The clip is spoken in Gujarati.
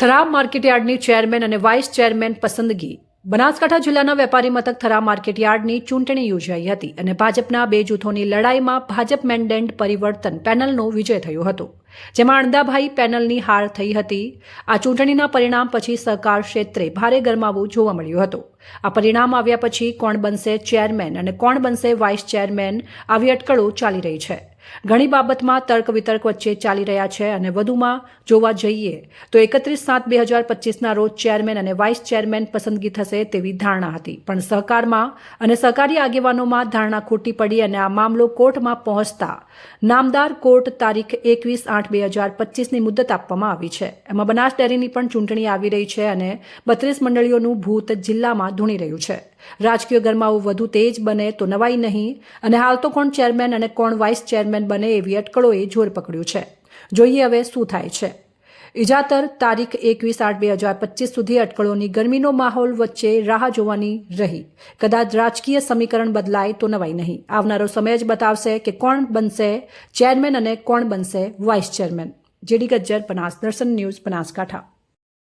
થરામ માર્કેટયાર્ડની ચેરમેન અને વાઇસ ચેરમેન પસંદગી. બનાસકાંઠા જિલ્લાના વેપારી મથક થરામ માર્કેટયાર્ડની ચૂંટણી યોજાઈ હતી અને ભાજપના બે જૂથોની લડાઈમાં ભાજપ મેન્ડેન્ટ પરિવર્તન પેનલનો વિજય થયો હતો. જેમાં અણદાભાઈ પેનલની હાર થઈ હતી. આ ચૂંટણીના પરિણામ પછી સહકાર ક્ષેત્રે ભારે ગરમાવો જોવા મળ્યો હતો. આ પરિણામ આવ્યા પછી કોણ બનશે ચેરમેન અને કોણ બનશે વાઇસ ચેરમેન, આવી અટકળો ચાલી રહી છે. ઘણી બાબતમાં તર્ક વિતર્ક વચ્ચે ચાલી રહ્યા છે અને વધુમાં જોવા જઈએ તો એકત્રીસ સાત બે હજાર પચીસના રોજ ચેરમેન અને વાઇસ ચેરમેન પસંદગી થશે તેવી ધારણા હતી. પણ સહકારમાં અને સહકારી આગેવાનોમાં ધારણા ખોટી પડી અને આ મામલો કોર્ટમાં પહોંચતા નામદાર કોર્ટ તારીખ એકવીસ આઠ બે હજાર પચીસની મુદત આપવામાં આવી છે. એમાં બનાસ ડેરીની પણ ચૂંટણી આવી રહી છે અને બત્રીસ મંડળીઓનું ભૂત જિલ્લામાં ધૂણી રહ્યું છે. રાજકીય ગરમાવો વધુ તેજ બને તો નવાઈ નહીં. અને હાલ તો કોણ ચેરમેન અને કોણ વાઇસ ચેરમેન બને એવી અટકળોએ જોર પકડ્યું છે. જોઈએ હવે શું થાય છે. ઇજાતર તારીખ એકવીસ આઠ બે હજાર પચીસ સુધી અટકળોની ગરમીનો માહોલ વચ્ચે રાહ જોવાની રહી. કદાચ રાજકીય સમીકરણ બદલાય તો નવાઈ નહીં. આવનારો સમય જ બતાવશે કે કોણ બનશે ચેરમેન અને કોણ બનશે vice chairman. JD Gajjar, Banas Darshan news, Banaskantha.